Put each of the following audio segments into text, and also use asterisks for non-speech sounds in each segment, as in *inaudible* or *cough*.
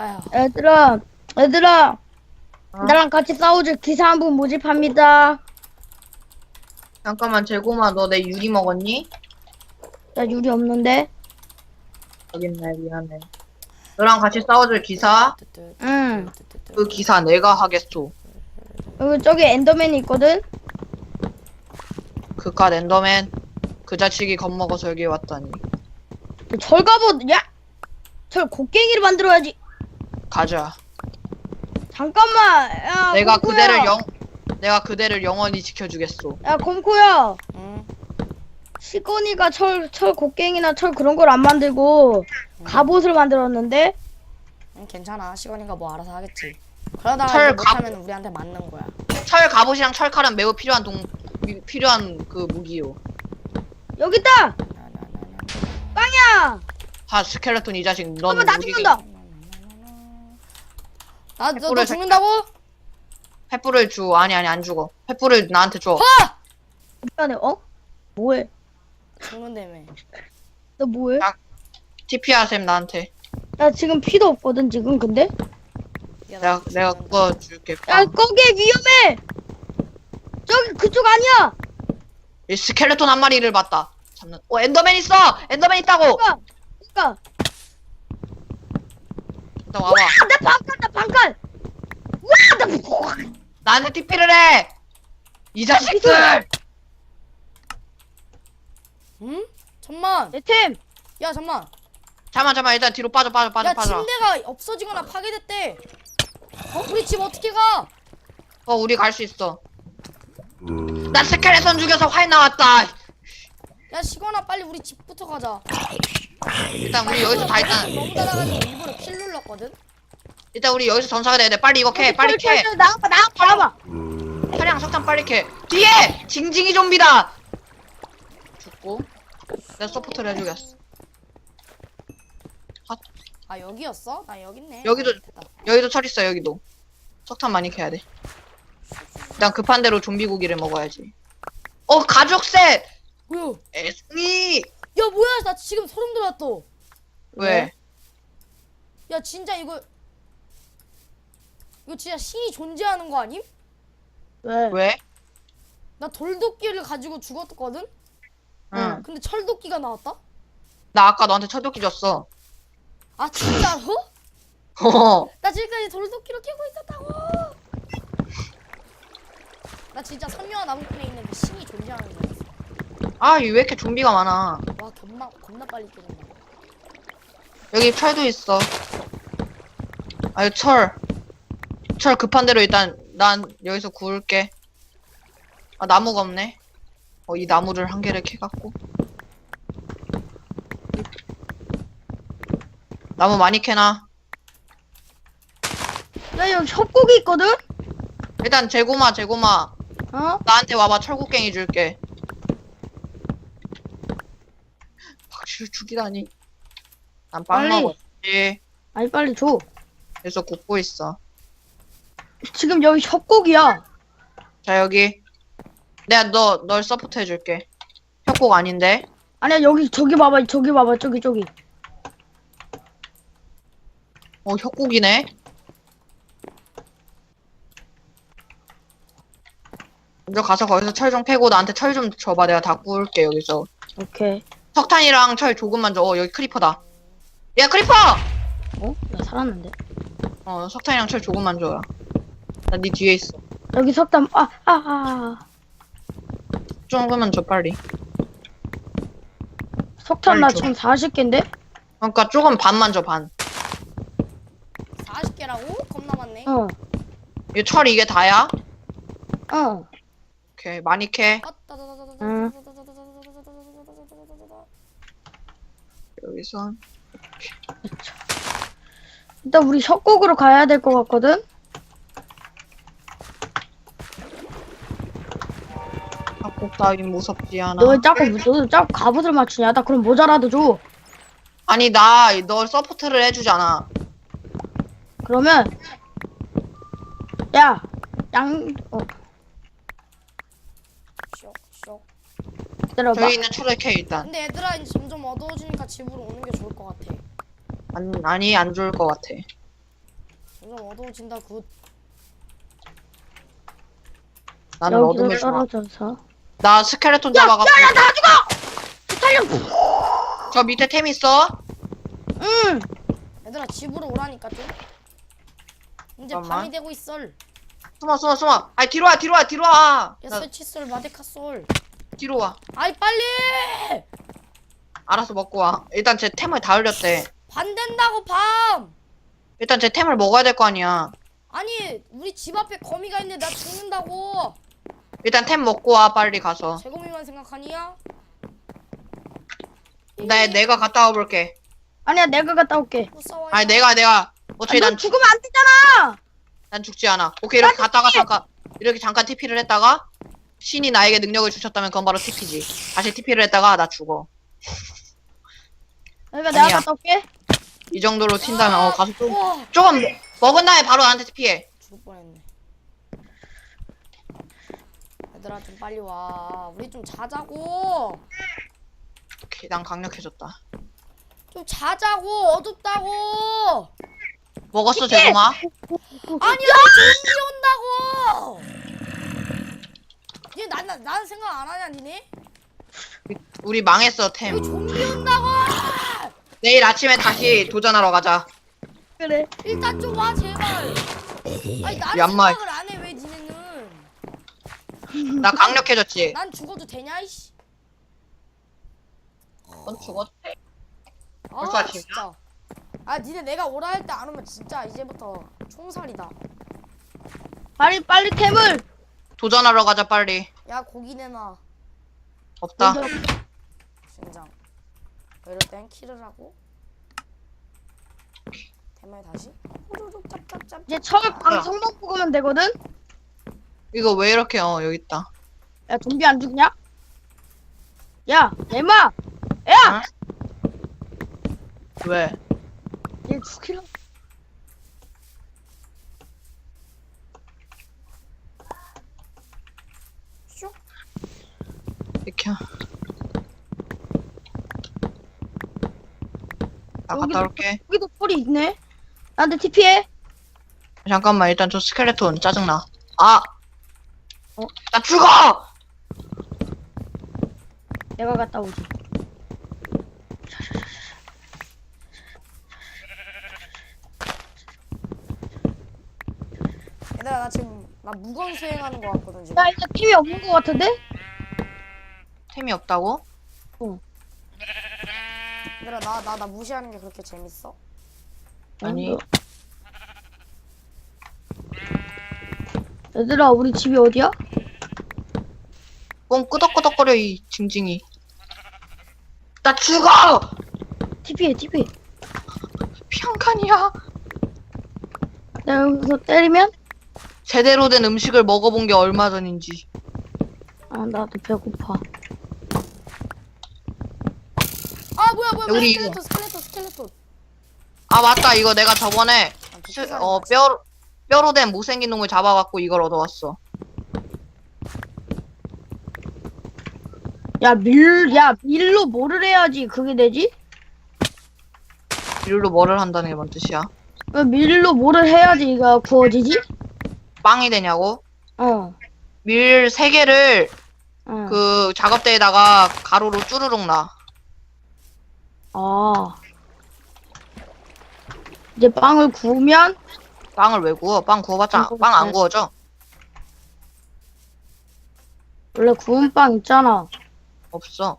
아휴. 얘들아, 얘들아, 어? 나랑 같이 싸우줄 기사 한 분 모집합니다. 잠깐만 재고마 너 내 유리 먹었니? 나 유리 없는데. 여기 있네 미안해 너랑 같이 싸워줄 기사 응. 그 기사 내가 하겠소 여기 저기 엔더맨이 있거든. 그깟 엔더맨 그 자식이 겁먹어서 여기 왔다니 절 갑옷, 야, 절 곡괭이를 만들어야지. 가자 잠깐만, 야, 내가 곰코야. 그대를 영 내가 그대를 영원히 지켜주겠소 야, 곰코야. 응. 시건이가 철, 철 곡괭이나 철 그런 걸 안 만들고 갑옷을 만들었는데. 응, 괜찮아. 시건이가 뭐 알아서 하겠지. 그러다가 철 이제 갑- 못하면 우리한테 맞는 거야. 철 갑옷이랑 철 칼은 매우 필요한 동 미- 필요한 그 무기요 여기 있다. 빵이야. 하 스켈레톤 이 자식 넌 엄마 나 우리 죽는다. 나, 너, 너 횃불을 죽는다고? 횃불을 주 아니 아니 안 죽어 횃불을 나한테 줘 아! 미안해. 어? 뭐해? 죽는다며. 너 뭐해? 야. TP 하셈 나한테 나 지금 피도 없거든 지금 근데. 내가 내가 그거 줄게 야 거기 위험해. 저기 그쪽 아니야. 이 스켈레톤 한 마리를 봤다 잡는 어 엔더맨 있어 엔더맨 있다고 그러니까. 그러니까. 일단 와봐 아, 나 반칼 나 반칼. 와, 나 나한테 TP를 해 이 자식들 응? 잠만. 내 템. 야, 잠만. 잠만 잠만 일단 뒤로 빠져 빠져 빠져 야, 빠져 침대가 없어지거나 파괴됐대. 어? 우리 집 어떻게 가? 어 우리 갈 수 있어 나 스켈레톤 죽여서 활 나왔다 야, 시건아, 빨리 우리 집부터 가자. 일단 우리 여기서 다 일단 너무 달아가지고 일부러 킬 눌렀거든? 일단 우리 여기서 전사가 돼야 돼. 빨리 이거 캐 빨리 캐. 나와봐 나와봐 나와봐. 차량 석탄 빨리 캐. 뒤에 징징이 좀비다. 죽고. 내가 서포트를 해주겠어. 아, 여기였어? 나 여기 있네. 여기도- 됐다. 여기도 철 있어 여기도. 석탄 많이 캐야 돼. 일단 급한 대로 좀비 고기를 먹어야지. 어 가죽 셋! 뭐야? 애송이 야, 뭐야? 나 지금 소름 돋았어. 왜? 야, 진짜 이거. 이거 진짜 신이 존재하는 거 아님? 왜? 왜? 나 돌도끼를 가지고 죽었거든? 응. 근데 철도끼가 나왔다? 나 아까 너한테 철도끼 줬어 아, 진짜로? *laughs* 어 나 지금까지 돌도끼로 끼고 있었다고! 나 진짜 선명한 나무꾼에 있는 그 신이 존재하는 줄 알았어. 아, 이왜 이렇게 좀비가 많아? 와, 겁나, 겁나 빨리 깨진다. 여기 철도 있어. 아, 이 철. 철 급한 대로 일단 난 여기서 구울게. 아, 나무가 없네. 어, 이 나무를 한 개를 캐갖고. 나무 많이 캐나? 야 여기 협곡이 있거든. 일단 재고마, 재고마. 어? 나한테 와봐, 철곡갱이 줄게. 박씨를 죽이다니. 난빵 빨리. 먹었지. 아니 빨리 줘. 그래서 굽고 있어. 지금 여기 협곡이야. 자 여기 내가 너 널 서포트 해줄게 협곡 아닌데 아니야 여기 저기 봐봐 저기 봐봐 저기 저기. 어 협곡이네 먼저 가서 거기서 철 좀 캐고 나한테 철 좀 줘봐 내가 다 구울게 여기서 오케이. 석탄이랑 철 조금만 줘 어 여기 크리퍼다 야 크리퍼 어? 나 살았는데. 어 석탄이랑 철 조금만 줘요 나네 뒤에 있어 여기 석탄 아아 아, 아. 조금만 줘 빨리 석탄 나 빨리 줘. 지금 40개인데? 그러니까 조금 반만 줘 반 40개라고? 겁나 많네. 어. 이 철 이게 다야? 어. 오케이 많이 캐 응. 여기서 일단 우리 협곡으로 가야 될 것 같거든? 협곡 따윈 무섭지 않아 너왜 자꾸 너 자꾸 갑옷을 맞추냐? 나 그럼 모자라도 줘. 아니 나 널 서포트를 해주잖아 그러면 야, 양 어, 기다려봐. 저기 있는 철을 캐 일단 근데 얘들아 이제 점점 어두워지니까 집으로 오는 게 좋을 것 같아. 안, 아니 안 좋을 것 같아 점점 어두워진다 굿 나는 여기로 좋아. 떨어져서. 나 스켈레톤 야, 잡아갖고 야, 야, 다 죽어! 살려! 저 밑에 템 있어? 응! 얘들아 집으로 오라니까 좀 이제 잠깐만. 밤이 되고 있어 야 숨어 숨어 숨어. 아니 뒤로 와 뒤로 와 뒤로 와. 나 설치솔 마데카 솔 뒤로 와. 아이 빨리 알아서 먹고 와. 일단 제 템을 다 흘렸대. 반 된다고 밤 일단 제 템을 먹어야 될 거 아니야. 아니 우리 집 앞에 거미가 있는데 나 죽는다고 일단 템 먹고 와 빨리 가서. 제거미만 생각하니야? 나 내가 갔다 와볼게. 아니야, 내가 갔다 올게. 아니 내가 내가 어차피 아, 너 난, 죽, 죽으면 안 되잖아! 난 죽지 않아. 오케이 이렇게 갔다가 잠깐 이렇게 잠깐 TP를 했다가 신이 나에게 능력을 주셨다면 그건 바로 TP지. 다시 TP를 했다가 나 죽어. 그러니까 내가 아니야. 갔다 올게. 이 정도로 튄다면 어 가서 좀 우와 조금 먹은 다음에 바로 나한테 TP해. 죽을 뻔했네 얘들아 좀 빨리 와 우리 좀 자자고 오케이 난 강력해졌다. 좀 자자고 어둡다고 먹었어 제구마? 아니야 좀비 온다고 니난 난, 난 생각 안 하냐 니네? 우리 망했어 템. 좀비 온다고 내일 아침에 다시 도전하러 가자. 그래. 일단 좀 와 제발 아니 나는 얌마. 생각을 안 해 왜 니네는 나 강력해졌지. 난 죽어도 되냐 이씨 넌 죽었지. 아 벌써 아침이야? 진짜 아 니네 내가 오라 할 때 안 오면 진짜 이제부터 총살이다 빨리, 빨리 템을! 도전하러 가자 빨리. 야 고기 내놔 없다. 심장 이럴 땐 킬을 하고 대말 다시 호로록 짭짭짭 이제 철 방송만 뽑으면 되거든? 이거 왜 이렇게 어 여기 있다. 야, 좀비 안 죽냐? 야, 얘마! 야! 왜? 얘 죽이려. 이렇게. 나 여기도- 갔다 올게. 여기도 털이 있네? 나한테 TP해? 잠깐만 일단 저 스켈레톤 짜증나. 아! 어? 나 죽어! 내가 갔다 오지. 얘들아 나 지금 나 무건 수행하는 거 같거든 지금 야, 이제 팀이 없는 것 같은데? 템이 없다고? 얘들아 나 나 나 무시하는 게 그렇게 재밌어? 아니. 얘들아, 우리 집이 어디야? 뻥 끄덕끄덕거려 이 징징이. 나 죽어! TP해, TP. 평칸이야. 내가 여기서 때리면? 제대로 된 음식을 먹어본 게 얼마 전인지. 아, 나도 배고파. 아 우리 스켈레톤 스켈레톤 스켈레톤 아 맞다 이거 내가 저번에 아, 스- 어 뼈, 뼈로 된 못생긴 놈을 잡아갖고 이걸 얻어왔어. 야, 밀, 야, 밀로 뭐를 해야지 그게 되지? 이걸로 뭐를 한다는 게 뭔 뜻이야? 왜 밀로 뭐를 해야지 이가 구워지지? 빵이 되냐고? 어, 밀 세 개를 어. 그 작업대에다가 가로로 쭈르륵 놔. 아. 이제 빵을 구우면 빵을 왜 구워? 빵 구워봤자 안빵안 구웠어요. 구워져? 원래 구운 빵 있잖아. 없어.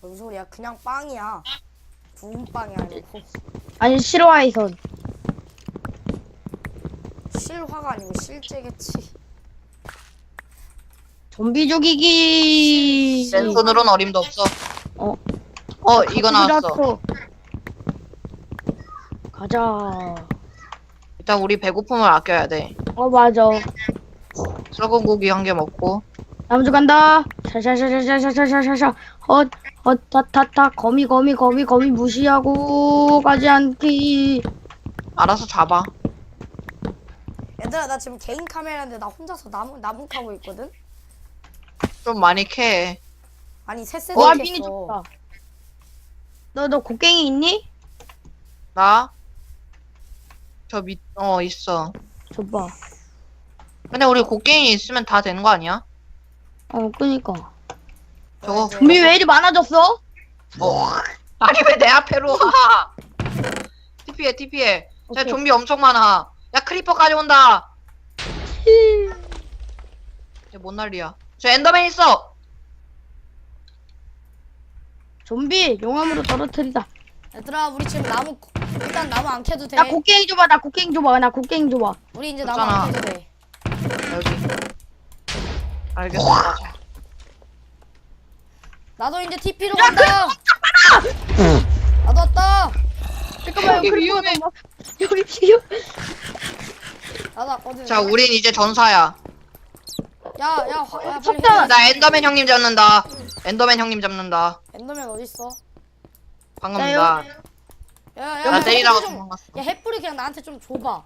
뭔 소리야 그냥 빵이야 구운 빵이 아니고 아니 실화에선 실화가 아니고 실제겠지 좀비 죽이기. 내 손으로는 어림도 없어. 어. 어 이거 나왔어. 가자. 일단 우리 배고픔을 아껴야 돼. 어 맞아. 썩은 고기 한 개 먹고 남주 간다. 샤샤샤샤샤샤샤샤샤. 헛, 헛, 타타타. 거미, 거미, 거미, 거미 무시하고 가지 않기. 알아서 잡아. 얘들아 나 지금 개인 카메라인데 나 혼자서 나무 나무 하고 있거든 좀 많이 캐. 아니 셋 와, 했어 좋다. 너, 너 곡괭이 있니? 나 저 밑, 어, 있어. 줘봐. 근데 우리 곡괭이 있으면 다 되는 거 아니야? 어, 그니까. 저거 이제 좀비 왜 이리 많아졌어? 어. *laughs* 아니 왜 내 앞에로 와? *laughs* TP해 TP해. 저 오케이. 좀비 엄청 많아. 야 크리퍼까지 온다. 얘뭔 난리야? 저 엔더맨 있어. 좀비 용암으로 떨어뜨리다. 얘들아 우리 지금 나무 일단 나무 안 캐도 돼. 나 곡괭이 줘봐. 나 곡괭이 줘봐. 나 곡괭이 줘봐. 우리 이제 나무 안 캐도 돼. 여기. 알겠어. 나도 이제 TP로 간다. 나도 왔다. 잠깐만 여기 여기 위험해. 위험해. 여기 비요. 나도 왔거든. 자 우린 이제 전사야. 야야 야, 빨리 석탄! 해. 나 엔더맨 형님 잡는다. 엔더맨 형님 잡는다. 엔더맨 어디 있어? 방금 나요? 나, 야야 나 야, 좀- 도망갔어. 야 햇불이 그냥 나한테 좀 줘봐.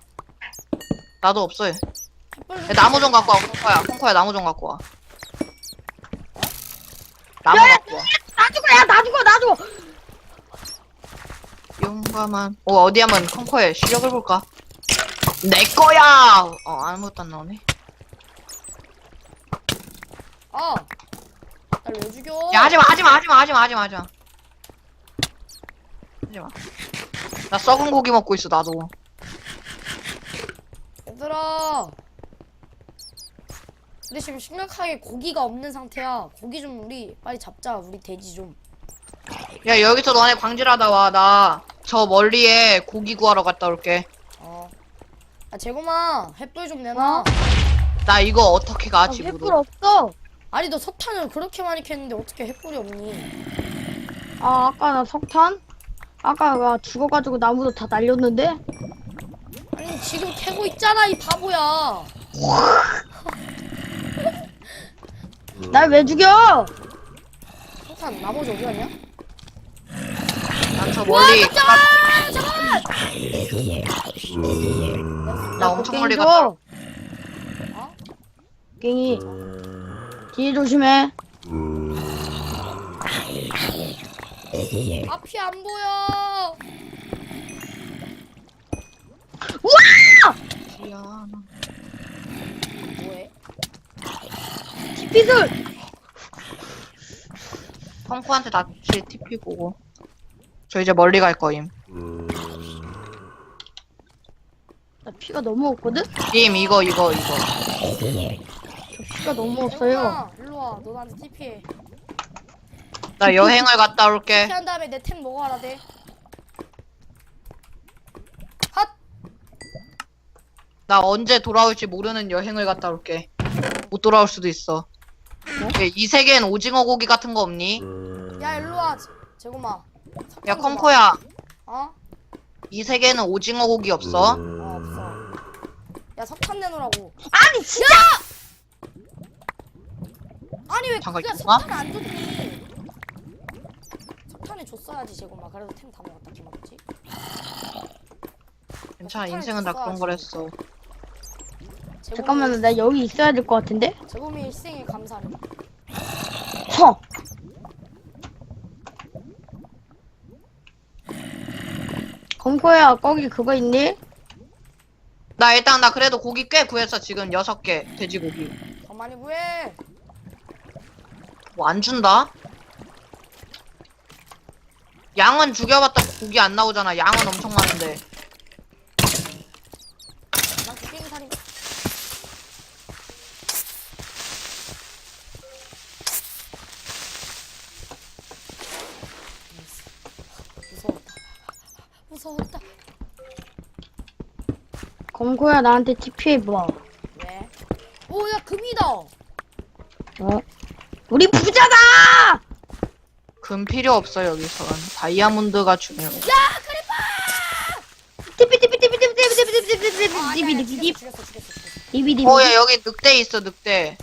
나도 없어. 야, 햇불 좀 나무 좀. 갖고 와. 콩코야, 콩코야 나무 좀 갖고 와. 나무 갖고 와. 나 죽어. 야, 나 죽어. 나 죽어. 용감한. 오 어디 한번 콩코의 시력을 볼까? 내 거야. 어 아무것도 안 나오네. 어. 날 왜 죽여? 야 하지마 하지마 하지마 하지마 하지마 하지마. 하지마. 나 썩은 고기 먹고 있어 나도. 얘들아. 우리 지금 심각하게 고기가 없는 상태야. 고기 좀 우리 빨리 잡자. 우리 돼지 좀. 야 여기서 너네 광질하다 와. 나 저 멀리에 고기 구하러 갔다 올게. 어. 야 재고마 햇불 좀 내놔. 어? 나 이거 어떻게 가 아, 횃불 집으로? 없어. 아니 너 석탄을 그렇게 많이 캤는데 어떻게 햇불이 없니? 아, 아까 나 석탄? 아까 나 죽어가지고 나무도 다 날렸는데? 아니 지금 캐고 있잖아 이 바보야. 날 왜 죽여? 석탄 나머지 어디 갔냐? 난저 멀리 아 잠깐! 나 엄청 멀리 줘. 갔다. 어? 갱이 뒤에 조심해. 앞이 안 보여. 미안. 뭐해? 피술. 펑크한테 낯이 TP 보고. 저 이제 멀리 갈 거임. 나 피가 너무 없거든? 님 이거 이거 이거. 피가 너무 없어요. 일로 와. 너 나한테 TP해. 나 여행을 갔다 올게. TP한 다음에 내 템 먹어라 돼. 핫! 나 언제 돌아올지 모르는 여행을 갔다 올게. 못 돌아올 수도 있어. 왜, 이 세계엔 오징어 고기 같은 거 없니? 야 일로 와. 재고마. 석탄 야. 콩코야, 어? 이 세계에는 오징어 고기 없어? 어 없어. 야 석탄 내놓으라고. 아니 진짜. 아니 왜 잠깐, 그가 이거 석탄을 안 줬니? 석탄을 줬어야지 재고마. 그래도 템 다 먹었다 기막지. 괜찮아, 인생은 다 그런 거랬어. 잠깐만 나 여기 있어야 될 것 같은데? 재고미 희생에 감사를. 쳐. 검코야 거기 그거 있니? 나 일단 나 그래도 고기 꽤 구했어 지금 여섯 개 돼지고기. 더 많이 구해. 뭐 안 준다? 양은 죽여봤다 고기 안 나오잖아. 양은 엄청 많은데. 난 국갱이 살인. 무서웠다. 무서웠다. 검코야 나한테 TP 해봐. 우리 부자다! 금 필요 없어 여기서는 다이아몬드가 중요해. 디비디비 어야 여기 늑대 있어 늑대.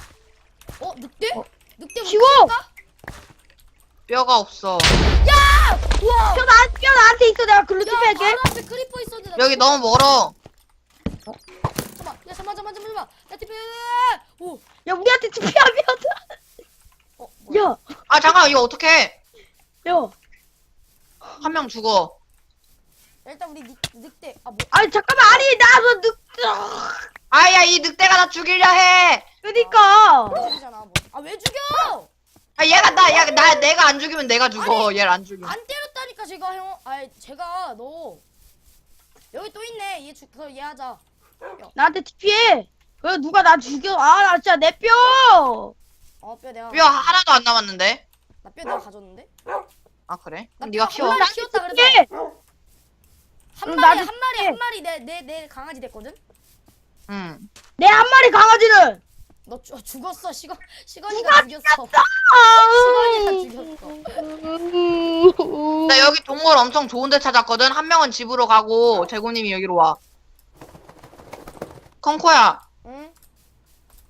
어 늑대? 늑대 못 쉬워! 잡을까? 뼈가 없어. 우와! 뼈 나, 뼈 나한테 있어 내가 글루트 야, 바로 할게 앞에 크리퍼 있었는데 나 여기 너무 멀어. 잠깐만. 야 잠깐만 잠깐만 잠깐만. 야 티피. 오. 야 우리한테 투피하면 야? 야! 아 잠깐 이거 어떡해? 야! 한 명 죽어. 야, 일단 우리 늑, 늑대. 아, 뭐? 아아 잠깐만 아니 나도 늑. 아야 이 늑대가 나 죽이려 해. 그니까. 죽이잖아. 뭐. 아왜 죽여? 아 얘가 나야나 내가 안 죽이면 내가 죽어. 얘를 안 죽이면. 안 때렸다니까 제가 형. 아 제가 너 여기 또 있네. 얘 죽. 얘 하자. 나한테 TP해. 그 누가 나 죽여? 아 나 진짜 내 뼈. 어뼈 내가. 뼈 하나도 안 남았는데. 나뼈 내가 가졌는데. 아 그래? 나 그럼 뼈 네가 한 키워. 마리 키웠다 그래서. 한 마리 나도 한 마리 해. 한 마리 내 내 내 강아지 됐거든. 응. 내 한 마리 강아지는. 너 죽- 죽었어 시건 시건이가 죽였어. 시건이가 죽였어. 나 여기 동물 엄청 좋은데 찾았거든. 한 명은 집으로 가고 재고님이 여기로 와. 콩코야, 응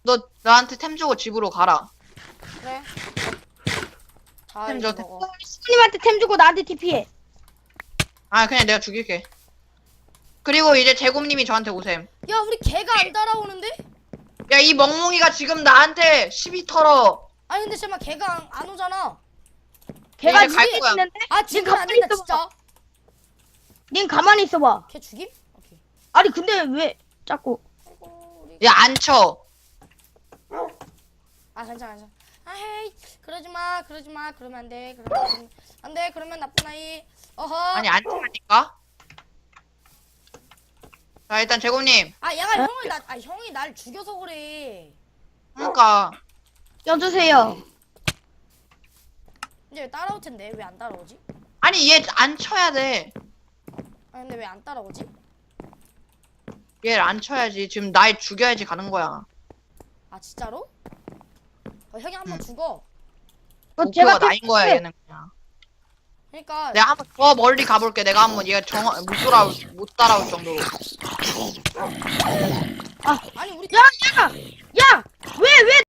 너 나한테 템 주고 집으로 가라. 그래. 잘 템 줘. 먹어. 님한테 템 주고 나한테 TP해. 아 그냥 내가 죽일게. 그리고 이제 재곰님이 저한테 오셈. 야 우리 개가 안 따라오는데? 야 이 멍멍이가 지금 나한테 시비 털어. 아니 근데 잠깐 개가 안, 안 오잖아. 걔가 이제 갈. 있는데. 아 지금 안 가만히 된다 있어봐. 진짜. 닌 가만히 있어봐. 걔 죽임? 오케이. 아니 근데 왜 자꾸 아이고 우리. 야 안 쳐. 아 괜찮아 괜찮아. 아 헤이 그러지 마 그러지 마 그러면 안 돼. 그러면 안 돼. 그러면 나쁜 아이. 어허. 아니 안 쳐니까. 자 일단 재곰님. 아 얘가 형을 나, 아 형이 날 죽여서 그래. 그러니까 껴주세요. 이제 왜 따라올 텐데 왜 안 따라오지? 아니 얘 안 쳐야 돼. 아 근데 왜 안 따라오지? 얘를 안 쳐야지. 지금 날 죽여야지 가는 거야. 아 진짜로? 어, 형이 한 번 음. 죽어. 어, 어 제가 나인 거야 얘는 그냥. 그러니까 내가 한번 더 멀리 가볼게. 내가 한번 얘가 정못 돌아올 못 따라올 정도로. 아니 우리 야, 야, 야, 왜, 왜